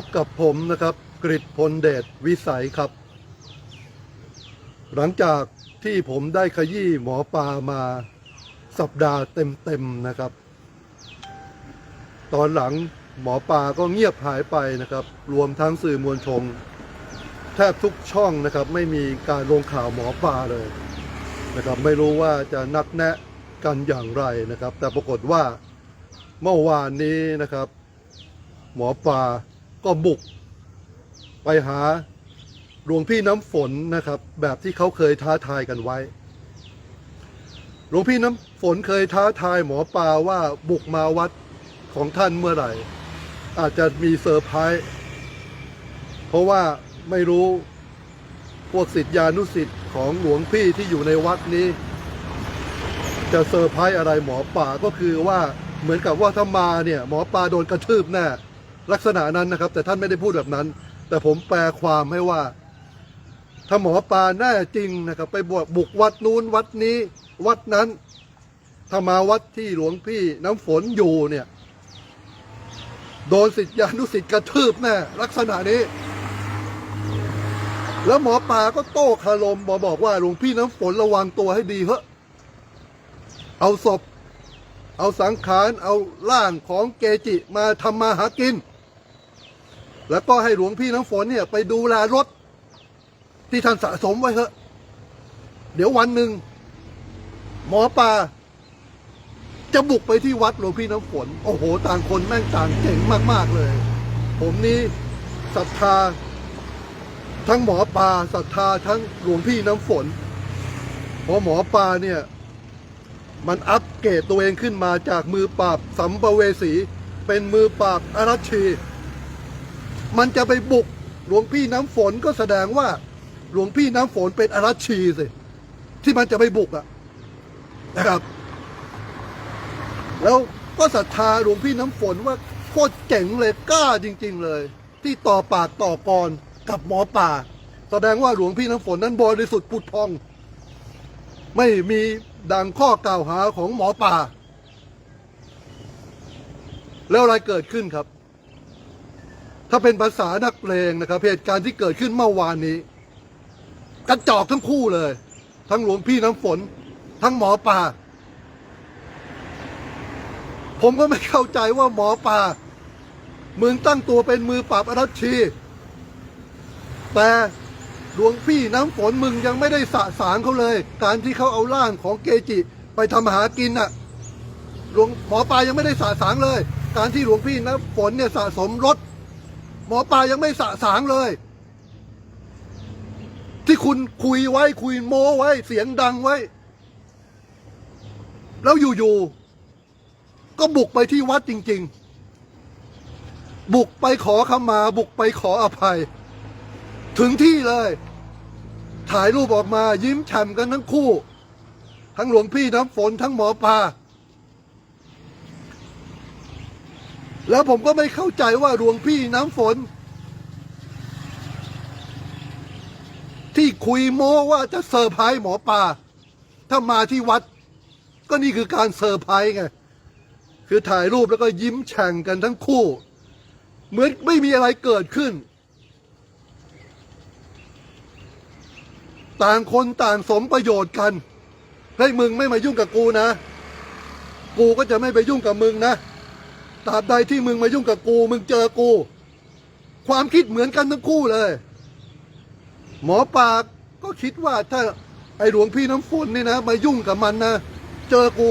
พบกับผมนะครับกริพลเดชวิสัยครับ หลังจากที่ผมได้ขยี้หมอปลามาสัปดาห์เต็มๆนะครับ ตอนหลังหมอปลาก็เงียบหายไปนะครับ รวมทั้งสื่อมวลชนแทบทุกช่องนะครับ ไม่มีการลงข่าวหมอปลาเลยนะครับ ไม่รู้ว่าจะนัดแนะกันอย่างไรนะครับ แต่ปรากฏว่าเมื่อวานนี้นะครับ หมอปลา ก็บุก ไปหาหลวงพี่น้ำฝนนะครับ แบบที่เขาเคยท้าทายกันไว้ หลวงพี่น้ำฝนเคยท้าทายหมอปลาว่าบุกมาวัดของท่านเมื่อไหร่ อาจจะมีเซอร์ไพรส์เพราะว่าไม่รู้พวกศิษยานุศิษย์ของหลวงพี่ที่อยู่ในวัดนี้ จะเซอร์ไพรส์อะไรหมอป่าก็คือว่าเหมือนกับว่าถ้ามาเนี่ย หมอปลาโดนกระทืบแน่ ลักษณะนั้นนะครับ แต่ท่านไม่ได้พูดแบบนั้น แต่ผมแปลความให้ว่า ถ้าหมอปลาแน่จริงนะครับ ไปบวชบุกวัดนู้นวัดนี้ วัดนั้นถ้ามาวัดที่หลวงพี่น้ำฝนอยู่เนี่ย โดนสิทธิานุสิทธิ์กระทืบแน่ลักษณะนี้ แล้วหมอปลาก็โต้คารมบอกบอกว่าหลวงพี่น้ำฝนระวังตัวให้ดีเถอะเอาศพ เอาสังขาร เอาร่างของเกจิมาทำมาหากิน แล้วก็ให้หลวงพี่น้ำฝนเนี่ย ไปดูแลรถ ที่ท่านสะสมไว้เถอะ เดี๋ยววันหนึ่งหมอปลาจะบุกไปที่วัดหลวงพี่น้ำฝน โอ้โห ต่างคนแม่งต่างเก่งมาก ๆ เลย ผมนี่ศรัทธา ทั้งหมอปลาศรัทธาทั้งหลวงพี่น้ำฝนเพราะหมอปลาเนี่ย มันอัปเกรดตัวเองขึ้นมาจากมือปราบสัมภเวสี เป็นมือปราบอารัชี มันจะไปบุกหลวงพี่น้ำฝนก็แสดงว่า หลวงพี่น้ำฝนเป็นอารัชชีสิที่มันจะไปบุกอะนะครับ แล้วก็ศรัทธาหลวงพี่น้ำฝนว่าโคตรเจ๋งเลยกล้าจริง ๆ เลย ที่ต่อปากต่อกรกับหมอป่า แสดงว่าหลวงพี่น้ำฝนนั้นบริสุทธิ์ปุดพอง ไม่มีดังข้อกล่าวหาของหมอป่า แล้วอะไรเกิดขึ้นครับ ถ้าเป็นภาษานักเพลงนะครับเหตุการณ์ที่เกิดขึ้นเมื่อวานนี้กระจอกทั้งคู่เลย ทั้งหลวงพี่น้ำฝน ทั้งหมอป่าผมก็ไม่เข้าใจว่าหมอป่ามึงตั้งตัวเป็นมือปราบอารัชชี แต่หลวงพี่น้ำฝนมึงยังไม่ได้สะสางเขาเลย การที่เขาเอาร่างของเกจิ ไปทำหากินน่ะหลวงหมอปลายังไม่ได้สะสางเลย การที่หลวงพี่น้ำฝนเนี่ยสะสมรถ หมอปลายังไม่สะสางเลย ที่คุณคุยไว้คุยโม้ไว้ เสียงดังไว้ แล้วอยู่ๆก็บุกไปที่วัดจริง ๆ บุกไปขอขมา บุกไปขออภัย ถึงที่เลย ถ่ายรูปออกมายิ้มแฉ่ำกันทั้งคู่ ทั้งหลวงพี่น้ำฝนทั้งหมอปลา แล้วผมก็ไม่เข้าใจว่าหลวงพี่น้ำฝน ที่คุยโม้ว่าจะเซอร์ไพรส์หมอปลาถ้ามาที่วัด ก็นี่คือการเซอร์ไพรส์ไง คือถ่ายรูปแล้วก็ยิ้มแฉ่งกันทั้งคู่ เหมือนไม่มีอะไรเกิดขึ้น ต่างคนต่างสมประโยชน์กันให้มึงไม่มายุ่งกับกูนะ กูก็จะไม่ไปยุ่งกับมึงนะ ตราบใดที่มึงมายุ่งกับกู มึงเจอกู ความคิดเหมือนกันทั้งคู่เลย หมอปากก็คิดว่าถ้าไอหลวงพี่น้ำฝนนี่นะ มายุ่งกับมันนะ เจอกู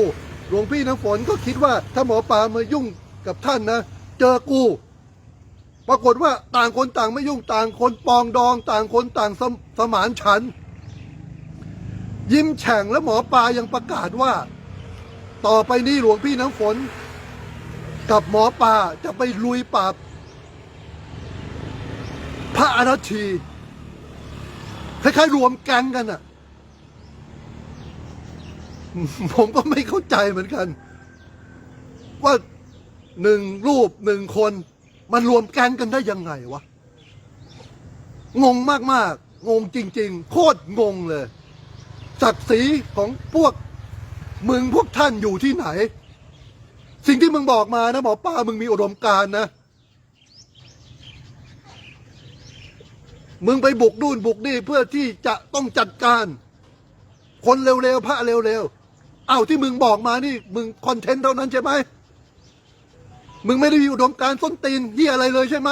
หลวงพี่น้ำฝนก็คิดว่า ถ้าหมอปลามายุ่งกับท่านนะ เจอกู ปรากฏว่าต่างคนต่างไม่ยุ่งต่างคนปองดอง ต่างคนต่างสมสมานฉัน ยิ้มแฉ่งแล้วหมอปลายังประกาศว่า ต่อไปนี้หลวงพี่น้ำฝน กับหมอปลาจะไปลุยปราบพระอรัชีคล้ายๆรวมแก๊งกันอะผมก็ไม่เข้าใจเหมือนกัน ว่าหนึ่งรูปหนึ่งคน มันรวมแก๊งกันได้ยังไงวะ งงมากๆ งงจริง ๆ โคตรงงเลย ศักดิ์ศรีของพวกมึงพวกท่านอยู่ที่ไหน สิ่งที่มึงบอกมานะหมอป้ามึงมีอุดมการณ์นะ มึงไปบุกนู่นบุกนี่เพื่อที่จะต้องจัดการ คนเร็วๆพระเร็วๆเอ้าที่มึงบอกมานี่ มึงคอนเทนต์เท่านั้นใช่ไหมมึงไม่ได้มีอุดมการณ์ส้นตีนเหียอะไรเลยใช่ไหม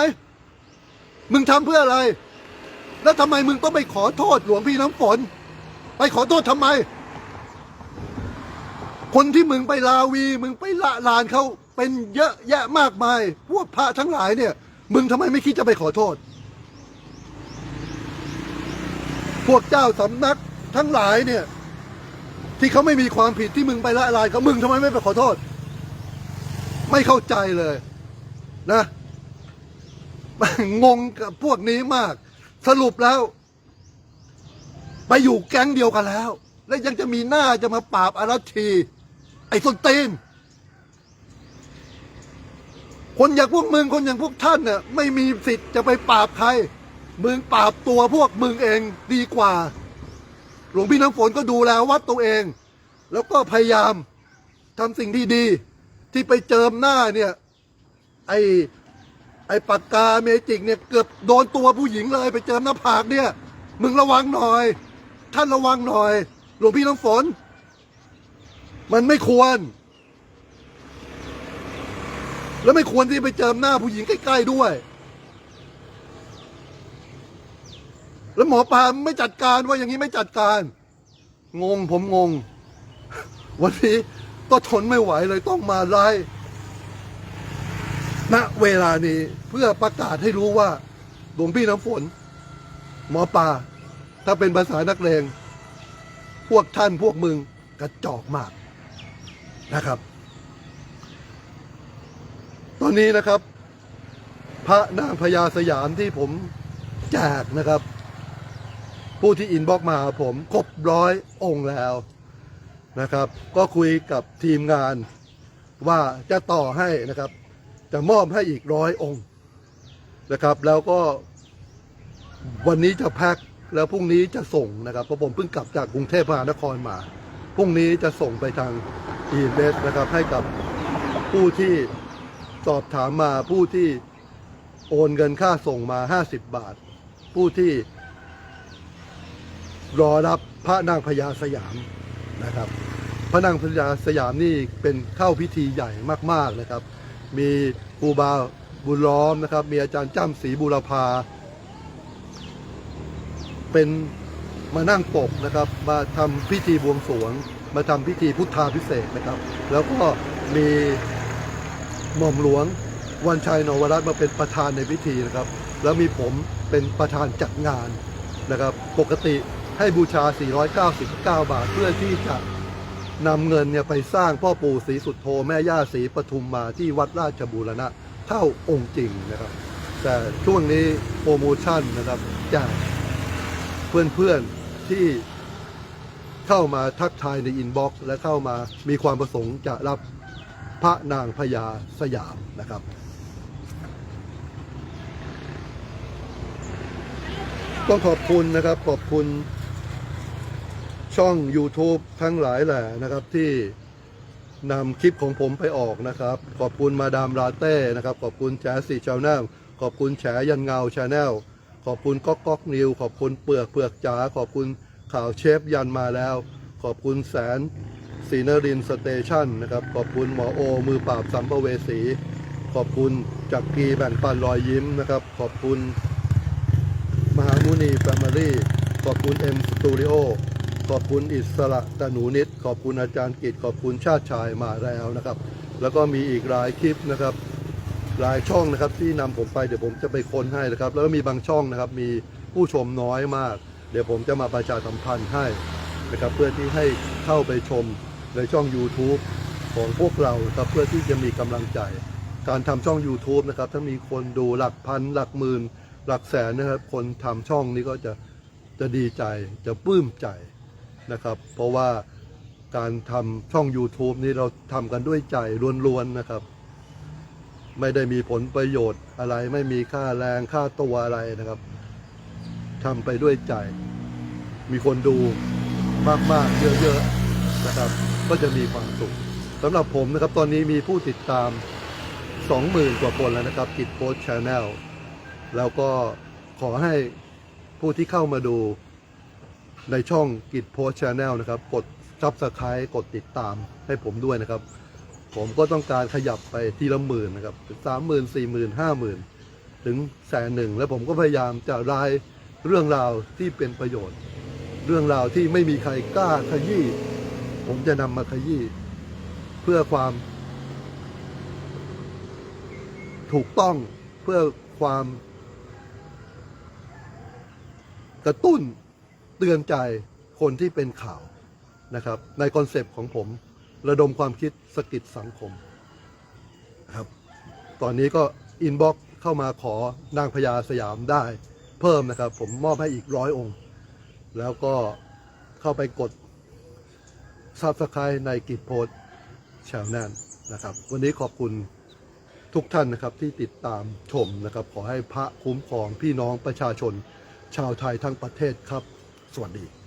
มึงทำเพื่ออะไร แล้วทำไมมึงต้องไปขอโทษหลวงพี่น้ำฝน ไปขอโทษทำไม คนที่มึงไปลาวี มึงไปละลานเขาเป็นเยอะแยะมากมาย พวกพระทั้งหลายเนี่ย มึงทำไมไม่คิดจะไปขอโทษ พวกเจ้าสำนักทั้งหลายเนี่ย ที่เขาไม่มีความผิดที่มึงไปละลานเขามึงทำไมไม่ไปขอโทษ ไม่เข้าใจเลย นะงงกับพวกนี้มาก สรุปแล้ว ไปอยู่แก๊งเดียวกันแล้ว และยังจะมีหน้าจะมาปราบอารัชชี ไอ้ส้นตีน คนอย่างพวกมึงคนอย่างพวกท่านเนี่ยไม่มีสิทธิ์จะไปปราบใคร มึงปราบตัวพวกมึงเองดีกว่า หลวงพี่น้ำฝนก็ดูแลวัดตัวเอง แล้วก็พยายามทำสิ่งที่ดี ที่ไปเจิมหน้าเนี่ย ไอ้ไอ้ปากกาเมจิกเนี่ยเกือบโดนตัวผู้หญิงเลย ไปเจิมหน้าผากเนี่ย มึงระวังหน่อย ท่านระวังหน่อย หลวงพี่น้ำฝน มันไม่ควร แล้วไม่ควรที่ไปเจิมหน้าผู้หญิงใกล้ ๆ ด้วย แล้วหมอปลาไม่จัดการว่าอย่างนี้ไม่จัดการ งงผมงง วันนี้ก็ทนไม่ไหวเลยต้องมาไล่ณเวลานี้เพื่อประกาศให้รู้ว่าหลวงพี่น้ำฝน หมอปลาถ้าเป็นภาษานักเลงพวกท่านพวกมึงกระจอกมาก นะครับ ตอนนี้นะครับ พระนางพญาสยามที่ผมแจกนะครับ ผู้ที่อินบ็อกมาหาผมครบร้อยองค์แล้วนะครับ ก็คุยกับทีมงานว่าจะต่อให้นะครับ จะมอบให้อีกร้อยองค์นะครับ แล้วก็วันนี้จะแพ็คแล้วพรุ่งนี้จะส่งนะครับเพราะผมเพิ่งกลับจากกรุงเทพมหานครมา พรุ่งนี้จะส่งไปทาง อีเมสนะครับให้กับผู้ที่สอบถามมาผู้ที่โอนเงินค่าส่งมา 50 บาท ผู้ที่รอรับพระนางพญาสยามนะครับ พระนางพญาสยามนี่เป็นเข้าพิธีใหญ่มากๆนะครับ มีครูบาบุญล้อมนะครับ มีอาจารย์จ้ำศรีบุรพา เป็นมานั่งปกนะครับ มาทำพิธีบวงสรวง มาทำพิธีพุทธาพิเศษนะครับ แล้วก็มีหม่อมหลวงวันชัยนวรัตน์มาเป็นประธานในพิธีนะครับ แล้วมีผมเป็นประธานจัดงานนะครับ ปกติให้บูชา 499 บาท เพื่อที่จะนำเงินเนี่ยไปสร้างพ่อปู่ศรีสุดโธแม่ย่าศรีปทุมมาที่วัดราชบูรณะเท่าองค์จริงนะครับ แต่ช่วงนี้โปรโมชั่นนะครับจากเพื่อนๆที่ เข้ามาทักทายในอินบ็อกซ์และเข้ามามีความประสงค์จะรับพระนางพญาสยามนะครับต้องขอบคุณนะครับขอบคุณช่อง YouTube ทั้งหลายแหล่นะครับที่นำคลิปของผมไปออกนะครับ ขอบคุณมาดามลาเต้นะครับ ขอบคุณแฉสีชาวนลขอบคุณแฉยันเงาชาแนลขอบคุณก๊อกก๊อกนิว ขอบคุณเปลือกเปลือกจ๋าขอบคุณ ข่าวเชฟยันมาแล้ว ขอบคุณแสนศรีนรินสเตชันนะครับ ขอบคุณหมอโอ มือปราบสัมภเวสี ขอบคุณจักรีแบ่งปันรอยยิ้มนะครับ ขอบคุณ มหามุนีแฟมิลี่ ขอบคุณเอ็มสตูดิโอ ขอบคุณอิสระตะหนูนิด ขอบคุณอาจารย์กิตขอบคุณชาติชายมาแล้วนะครับ แล้วก็มีอีกหลายคลิปนะครับหลายช่องนะครับที่นำผมไปเดี๋ยวผมจะไปค้นให้นะครับ แล้วก็มีบางช่องนะครับมีผู้ชมน้อยมาก เดี๋ยวผมจะมาประชาสัมพันธ์ให้นะครับเพื่อที่ให้เข้าไปชมในช่อง YouTube ของพวกเราครับเพื่อที่จะมีกำลังใจ การทำช่อง YouTube นะครับถ้ามีคนดูหลักพันหลักหมื่นหลักแสนนะครับ คนทำช่องนี้ก็จะจะดีใจจะปลื้มใจนะครับ เพราะว่าการทำช่อง YouTube นี้เราทำกันด้วยใจล้วนๆนะครับ ไม่ได้มีผลประโยชน์อะไรไม่มีค่าแรงค่าตัวอะไรนะครับ ทำไปด้วยใจ มีคนดูมากๆเยอะๆนะครับ ก็จะมีความสุขสำหรับผมนะครับตอนนี้มีผู้ติดตาม 20,000 กว่าคนแล้วนะครับกิจโพสชาแนลแล้วก็ขอให้ผู้ที่เข้ามาดูในช่องกิจโพสชาแนลนะครับ กดซับสไครต์กดติดตามให้ผมด้วยนะครับ ผมก็ต้องการขยับไปทีละหมื่นนะครับสามหมื่นสี่หมื่นห้าหมื่นถึงแสนหนึ่งแล้วผมก็พยายามจะราย เรื่องราวที่เป็นประโยชน์ เรื่องราวที่ไม่มีใครกล้าขยี้ผมจะนำมาขยี้เพื่อความ ถูกต้องเพื่อความ กระตุ้นเตือนใจคนที่เป็นข่าวนะครับ ในคอนเซปต์ของผม ระดมความคิดสกิดสังคมครับ ตอนนี้ก็อินบ็อกเข้ามาขอนางพญาสยามได้ เพิ่มนะครับ ผมมอบให้อีกร้อยองค์ แล้วก็เข้าไปกดซับสไครต์ในกิจโพสชาแนลนะครับ วันนี้ขอบคุณทุกท่านนะครับที่ติดตามชมนะครับ ขอให้พระคุ้มครองพี่น้องประชาชนชาวไทยทั้งประเทศครับ สวัสดี